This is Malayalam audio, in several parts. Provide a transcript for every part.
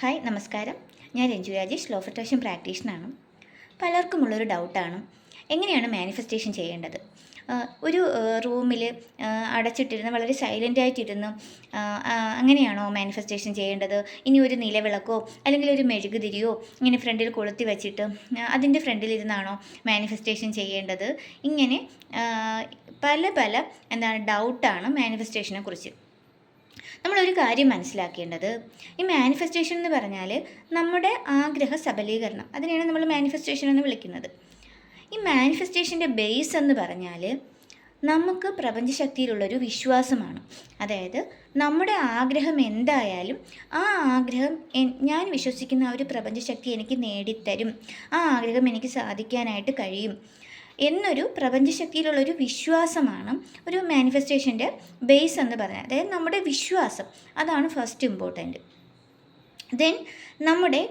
ഹായ് നമസ്കാരം. ഞാൻ Ranju Rajesh law of attraction പ്രാക്ടീഷനാണ് പലർക്കുമുള്ളൊരു ഡൗട്ടാണ് എങ്ങനെയാണ് മാനിഫെസ്റ്റേഷൻ ചെയ്യേണ്ടത്? ഒരു റൂമിൽ അടച്ചിട്ടിരുന്ന് വളരെ സൈലന്റായിട്ടിരുന്ന് അങ്ങനെയാണോ മാനിഫെസ്റ്റേഷൻ ചെയ്യേണ്ടത്? ഇനി ഒരു നിലവിളക്കോ അല്ലെങ്കിൽ ഒരു മെഴുകുതിരിയോ ഇങ്ങനെ ഫ്രണ്ടിൽ കൊളുത്തി വെച്ചിട്ട് അതിന്റെ ഫ്രണ്ടിൽ ഇരുന്നാണോ മാനിഫെസ്റ്റേഷൻ ചെയ്യേണ്ടത്? ഇങ്ങനെ പല പല എന്താണ് ഡൗട്ടാണ് മാനിഫെസ്റ്റേഷനെ കുറിച്ച്. നമ്മളൊരു കാര്യം മനസ്സിലാക്കേണ്ടത് ഈ മാനിഫെസ്റ്റേഷൻ എന്ന് പറഞ്ഞാൽ നമ്മുടെ ആഗ്രഹ സബലീകരണം. അതിനെയാണ് നമ്മൾ മാനിഫെസ്റ്റേഷൻ എന്ന് വിളിക്കുന്നത്. ഈ മാനിഫെസ്റ്റേഷന്റെ ബേസ് എന്ന് പറഞ്ഞാൽ നമുക്ക് പ്രപഞ്ചശക്തിയിലുള്ളൊരു വിശ്വാസമാണ്. അതായത് നമ്മുടെ ആഗ്രഹം എന്തായാലും ആ ആഗ്രഹം ഞാൻ വിശ്വസിക്കുന്ന ആ ഒരു പ്രപഞ്ചശക്തി എനിക്ക് നേടിത്തരും. ആ ആഗ്രഹം എനിക്ക് സാധിക്കാനായിട്ട് കഴിയും. എന്നൊരു പ്രപഞ്ചശക്തിയിലുള്ളൊരു വിശ്വാസമാണ് ഒരു മാനിഫെസ്റ്റേഷന്റെ ബേസ് എന്ന് പറയുന്നത്. അതായത് നമ്മുടെ വിശ്വാസം. അതാണ് ഫസ്റ്റ് ഇമ്പോർട്ടന്റ് ദെൻ നമ്മുടെ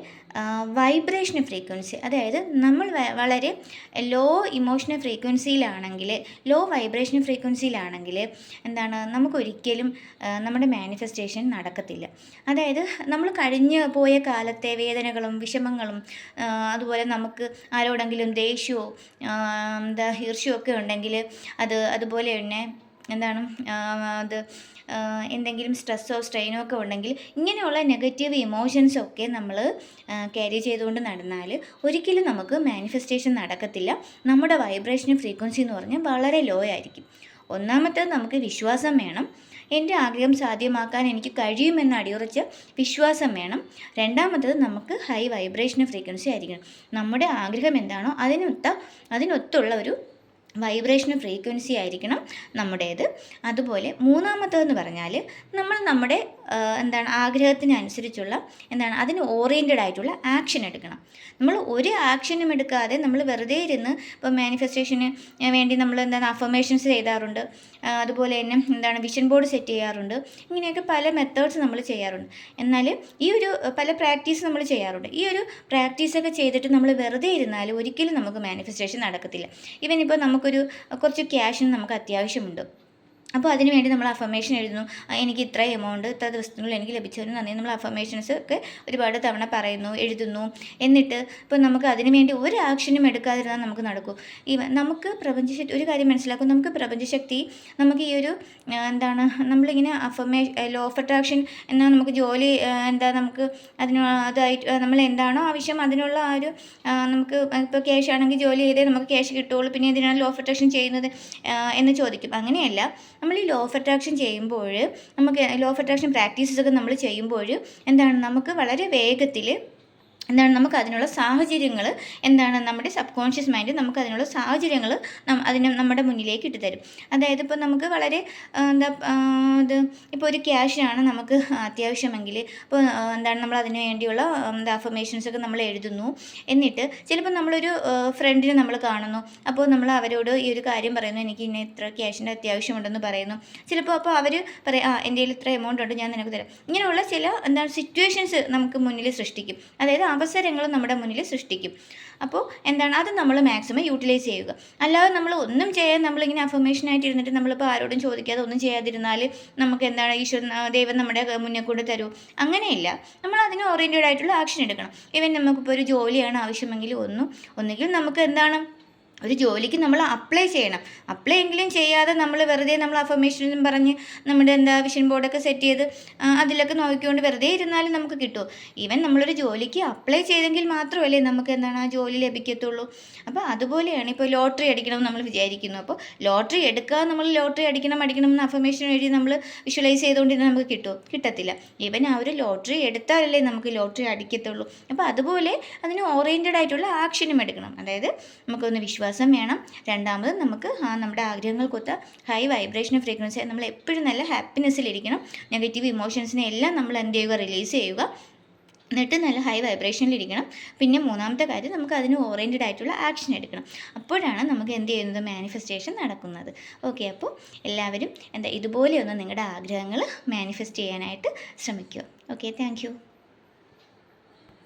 വൈബ്രേഷൻ ഫ്രീക്വൻസി അതായത് നമ്മൾ വളരെ ലോ ഇമോഷണൽ ഫ്രീക്വൻസിയിലാണെങ്കിൽ ലോ വൈബ്രേഷൻ ഫ്രീക്വൻസിയിലാണെങ്കിൽ എന്താണ് നമുക്കൊരിക്കലും നമ്മുടെ മാനിഫെസ്റ്റേഷൻ നടക്കത്തില്ല. അതായത് നമ്മൾ കഴിഞ്ഞു പോയ കാലത്തെ വേദനകളും വിഷമങ്ങളും അതുപോലെ നമുക്ക് ആരോടെങ്കിലും ദേഷ്യമോ എന്താ ഹീർഷ്യമോ ഒക്കെ ഉണ്ടെങ്കിൽ അത് അതുപോലെ തന്നെ എന്താണ്? അത് എന്തെങ്കിലും സ്ട്രെസ്സോ സ്ട്രെയിനോ ഒക്കെ ഉണ്ടെങ്കിൽ ഇങ്ങനെയുള്ള നെഗറ്റീവ് ഇമോഷൻസൊക്കെ നമ്മൾ ക്യാരി ചെയ്തുകൊണ്ട് നടന്നാൽ ഒരിക്കലും നമുക്ക് മാനിഫെസ്റ്റേഷൻ നടക്കത്തില്ല. നമ്മുടെ വൈബ്രേഷൻ ഫ്രീക്വൻസി എന്ന് പറഞ്ഞാൽ വളരെ ലോ ആയിരിക്കും. ഒന്നാമത്തേത് നമുക്ക് വിശ്വാസം വേണം. എന്റെ ആഗ്രഹം സാധ്യമാക്കാൻ എനിക്ക് കഴിയുമെന്ന് അടിയുറച്ച വിശ്വാസം വേണം. രണ്ടാമത്തത് നമുക്ക് ഹൈ വൈബ്രേഷൻ ഫ്രീക്വൻസി ആയിരിക്കണം. നമ്മുടെ ആഗ്രഹം എന്താണോ അതിനൊത്ത അതിനൊത്തുള്ള ഒരു വൈബ്രേഷൻ ഫ്രീക്വൻസി ആയിരിക്കണം നമ്മുടേത്. അതുപോലെ മൂന്നാമത്തേതെന്ന് പറഞ്ഞാൽ നമ്മൾ നമ്മുടെ എന്താണ് ആഗ്രഹത്തിനനുസരിച്ചുള്ള എന്താണ് അതിന് ഓറിയന്റഡ് ആയിട്ടുള്ള ആക്ഷൻ എടുക്കണം. നമ്മൾ ഒരു ആക്ഷനും എടുക്കാതെ നമ്മൾ വെറുതെ ഇരുന്ന് ഇപ്പോൾ മാനിഫെസ്റ്റേഷന് വേണ്ടി നമ്മൾ എന്താണ് അഫർമേഷൻസ് ചെയ്താറുണ്ട് അതുപോലെ തന്നെ എന്താണ് വിഷൻ ബോർഡ് സെറ്റ് ചെയ്യാറുണ്ട്. ഇങ്ങനെയൊക്കെ പല മെത്തേഡ്സ് നമ്മൾ ചെയ്യാറുണ്ട്. എന്നാൽ ഈ ഒരു പല പ്രാക്ടീസ് നമ്മൾ ചെയ്യാറുണ്ട്. ഈ ഒരു പ്രാക്ടീസൊക്കെ ചെയ്തിട്ട് നമ്മൾ വെറുതെ ഇരുന്നാൽ ഒരിക്കലും നമുക്ക് മാനിഫെസ്റ്റേഷൻ നടക്കത്തില്ല. ഇവൻ ഇപ്പോൾ നമുക്കൊരു കുറച്ച് ക്യാഷിന് നമുക്ക് അത്യാവശ്യമുണ്ട്. അപ്പോൾ അതിന് വേണ്ടി നമ്മൾ അഫർമേഷൻ എഴുതുന്നു. എനിക്ക് ഇത്ര എമൗണ്ട് ഇത്ര ദിവസത്തിനുള്ളിൽ എനിക്ക് ലഭിച്ചതിന് നന്ദി. നമ്മൾ അഫർമേഷൻസ് ഒക്കെ ഒരുപാട് തവണ പറയുന്നു എഴുതുന്നു. എന്നിട്ട് ഇപ്പോൾ നമുക്ക് അതിന് വേണ്ടി ഒരു ആക്ഷനും എടുക്കാതിരുന്നാൽ നമുക്ക് നടക്കൂ. ഈ നമുക്ക് പ്രപഞ്ചശക്തി ഒരു കാര്യം മനസ്സിലാക്കും. നമുക്ക് പ്രപഞ്ചശക്തി നമുക്ക് ഈ ഒരു എന്താണ് നമ്മളിങ്ങനെ അഫർമേഷൻ ലോ ഓഫ് അട്രാക്ഷൻ എന്നാൽ നമുക്ക് ജോലി എന്താ നമുക്ക് അതിന് അതായിട്ട് നമ്മൾ എന്താണോ ആവശ്യം അതിനുള്ള ആ ഒരു നമുക്ക് ഇപ്പോൾ ക്യാഷ് ആണെങ്കിൽ ജോലി ചെയ്തേ നമുക്ക് ക്യാഷ് കിട്ടുള്ളൂ പിന്നെ ഇതിനാണ് ലോ ഓഫ് അട്രാക്ഷൻ ചെയ്യുന്നത് എന്ന് ചോദിക്കും. അങ്ങനെയല്ല. നമ്മൾ ഈ ലോ ഓഫ് അട്രാക്ഷൻ ചെയ്യുമ്പോൾ നമുക്ക് ലോ ഓഫ് അട്രാക്ഷൻ പ്രാക്ടീസസ് ഒക്കെ നമ്മൾ ചെയ്യുമ്പോൾ എന്താണ്? നമുക്ക് വളരെ വേഗത്തിൽ എന്താണ് നമുക്ക് അതിനുള്ള സാഹചര്യങ്ങൾ എന്താണ് നമ്മുടെ സബ് കോൺഷ്യസ് മൈൻഡ് നമുക്ക് അതിനുള്ള സാഹചര്യങ്ങൾ അതിന് നമ്മുടെ മുന്നിലേക്ക് ഇട്ടുതരും. അതായത് ഇപ്പോൾ നമുക്ക് വളരെ എന്താ ആ, ഇത് ഇപ്പോൾ ഒരു ക്യാഷാണ് നമുക്ക് അത്യാവശ്യമെങ്കിൽ ഇപ്പോൾ എന്താണ് നമ്മൾ അതിന് വേണ്ടിയുള്ള എന്താ അഫർമേഷൻസൊക്കെ നമ്മൾ എഴുതുന്നു. എന്നിട്ട് ചിലപ്പോൾ നമ്മളൊരു ഫ്രണ്ടിനെ നമ്മൾ കാണുന്നു. അപ്പോൾ നമ്മൾ അവരോട് ഈ ഒരു കാര്യം പറയുന്നു എനിക്ക് ഇന്ന ഇത്ര ക്യാഷിന്റെ അത്യാവശ്യമുണ്ടെന്ന് പറയുന്നു. ചിലപ്പോൾ അപ്പോൾ അവർ പറയും ആ എന്റെ കയ്യിൽ ഇത്ര എമൗണ്ട് ഉണ്ട് ഞാൻ നിനക്ക് തരാം. ഇങ്ങനെയുള്ള ചില എന്താണ് സിറ്റുവേഷൻസ് നമുക്ക് മുന്നിൽ സൃഷ്ടിക്കും. അതായത് അവസരങ്ങൾ നമ്മുടെ മുന്നിൽ സൃഷ്ടിക്കും. അപ്പോൾ എന്താണ്? അത് നമ്മൾ മാക്സിമം യൂട്ടിലൈസ് ചെയ്യുക. അല്ലാതെ നമ്മൾ ഒന്നും ചെയ്യാൻ നമ്മളിങ്ങനെ അഫർമേഷനായിട്ട് ഇരുന്നിട്ട് നമ്മളിപ്പോൾ ആരോടും ചോദിക്കാതെ ഒന്നും ചെയ്യാതിരുന്നാൽ നമുക്ക് എന്താണ്? ഈശ്വരൻ ദൈവം നമ്മുടെ മുന്നേ കൂടെ തരൂ അങ്ങനെയില്ല. നമ്മൾ അതിന് ഓറിയന്റഡ് ആയിട്ടുള്ള ആക്ഷൻ എടുക്കണം. ഈവൻ നമുക്കിപ്പോൾ ഒരു ജോലിയാണ് ആവശ്യമെങ്കിൽ ഒന്നും. ഒന്നുകിൽ നമുക്ക് എന്താണ്? ഒരു ജോലിക്ക് നമ്മൾ അപ്ലൈ ചെയ്യണം. അപ്ലൈ എങ്കിലും ചെയ്യാതെ നമ്മൾ വെറുതെ നമ്മൾ അഫർമേഷനും പറഞ്ഞ് നമ്മുടെ എന്താ വിഷൻ ബോർഡൊക്കെ സെറ്റ് ചെയ്ത് അതിലൊക്കെ നോക്കിക്കൊണ്ട് വെറുതെ ഇരുന്നാലും നമുക്ക് കിട്ടുമോ ഈവൻ നമ്മളൊരു ജോലിക്ക് അപ്ലൈ ചെയ്തെങ്കിൽ മാത്രമല്ലേ നമുക്ക് എന്താണ് ആ ജോലി ലഭിക്കത്തുള്ളൂ. അപ്പോൾ അതുപോലെയാണ് ഇപ്പോൾ ലോട്ടറി അടിക്കണം നമ്മൾ വിചാരിക്കുന്നു. അപ്പോൾ ലോട്ടറി എടുക്കുക നമ്മൾ ലോട്ടറി അടിക്കണം അടിക്കണം എന്ന് അഫർമേഷൻ എഴുതി നമ്മൾ വിഷ്വലൈസ് ചെയ്തുകൊണ്ടിരുന്നാൽ നമുക്ക് കിട്ടുമോ കിട്ടത്തില്ല. ഈവൻ ആ ഒരു ലോട്ടറി എടുത്താലല്ലേ നമുക്ക് ലോട്ടറി അടിക്കത്തുള്ളൂ. അപ്പോൾ അതുപോലെ അതിന് ഓറിയന്റഡ് ആയിട്ടുള്ള ആക്ഷനും എടുക്കണം. അതായത് നമുക്കൊന്ന് വിശ്വാസം വേണം. രണ്ടാമത് നമുക്ക് നമ്മുടെ ആഗ്രഹങ്ങൾക്കൊത്ത ഹൈ വൈബ്രേഷൻ ഫ്രീക്വൻസി നമ്മൾ എപ്പോഴും നല്ല ഹാപ്പിനെസ്സിലിരിക്കണം നെഗറ്റീവ് ഇമോഷൻസിനെ എല്ലാം നമ്മൾ എന്ത് ചെയ്യുക? റിലീസ് ചെയ്യുക. എന്നിട്ട് നല്ല ഹൈ വൈബ്രേഷനിലിരിക്കണം പിന്നെ മൂന്നാമത്തെ കാര്യം നമുക്ക് അതിന് ഓറിയന്റഡ് ആയിട്ടുള്ള ആക്ഷൻ എടുക്കണം. അപ്പോഴാണ് നമുക്ക് എന്ത് ചെയ്യുന്നത്? മാനിഫെസ്റ്റേഷൻ നടക്കുന്നത്. ഓക്കെ അപ്പോൾ എല്ലാവരും എന്താ ഇതുപോലെയൊന്ന് നിങ്ങളുടെ ആഗ്രഹങ്ങൾ മാനിഫെസ്റ്റ് ചെയ്യാനായിട്ട് ശ്രമിക്കുക. Okay thank